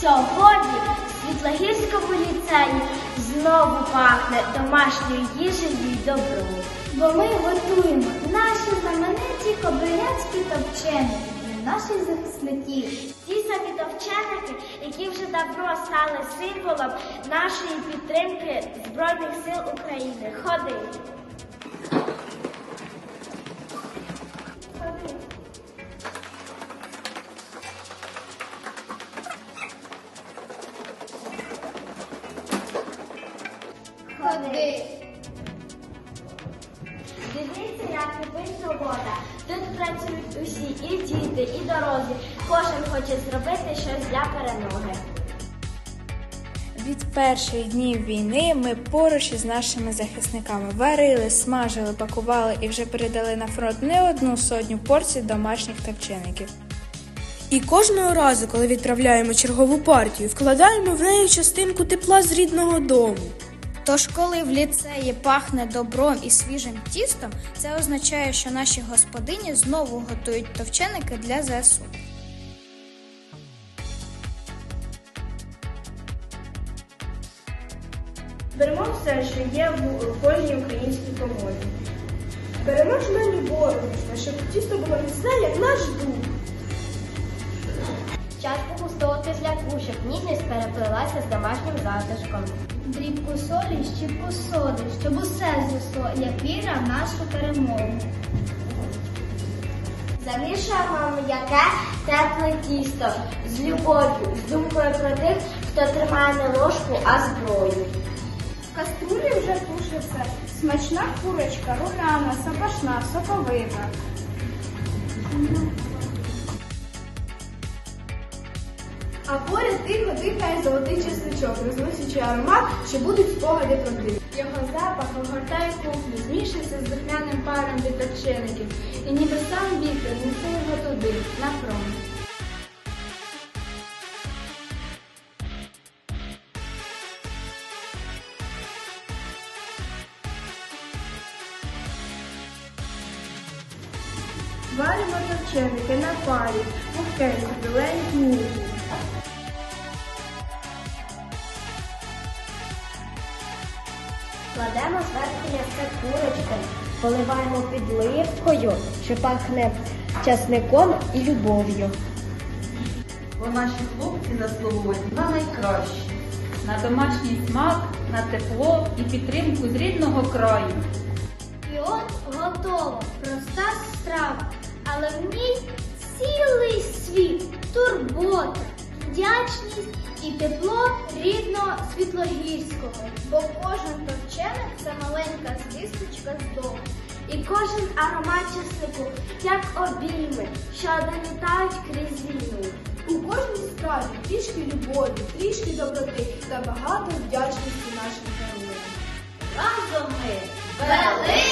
Сьогодні в Світлогірському знову пахне домашньою їжею й добром. Бо ми готуємо наші знамениті кобиляцькі товченики для наших захисників. Ті самі товченики, які вже давно стали символом нашої підтримки Збройних сил України. Ходи. Ходи. Дивіться, як кипить робота. Тут працюють усі, і діти, і дорослі. Кожен хоче зробити щось для перемоги. Від перших днів війни ми поруч із нашими захисниками варили, смажили, пакували і вже передали на фронт не одну сотню порцій домашніх товчеників. І кожного разу, коли відправляємо чергову партію, вкладаємо в неї частинку тепла з рідного дому. Тож, коли в ліцеї пахне добром і свіжим тістом, це означає, що наші господині знову готують товченики для ЗСУ. Беремо все, що є в кожній українській комоді. Беремо жмені борошна, щоб тісто було міцне, як наш дух. Часто густого кисляку, щоб ніжність переплилася з домашнім затишком. Дрібку солі, щіпку соди, щоб усе зросло, як віра в нашу перемогу. Замішуємо м'яке тепле тісто з любов'ю, з думкою про тих, хто тримає не ложку, а зброю. В каструлі вже тушиться смачна курочка, румяна, запашна, соковита. А поряд тихо дихає золотий чесничок, розносячи аромат, що будуть спогади про див. Його запах огортає кухню, змішується з духмяним паром від топчеників, і ніби сам вітер несе його туди, на фронт. Варимо топченики на парі, пухкенькі, біленькі ніжні. Кладемо зверху м'ясце курочки, поливаємо підливкою, що пахне часником і любов'ю. бо наші хлопці заслуговують на найкраще, на домашній смак, на тепло і підтримку з рідного краю. І от готово, проста страва, але в ній цілий світ, турбота, вдячність і тепло рідного світлогірського. Бо кожен товченик це маленька звісточка з дому. І кожен аромат часнику, як обійми, що долітають крізь війну. У кожній страві трішки любові, трішки доброти та багато вдячності нашим героям. Разом ми великі!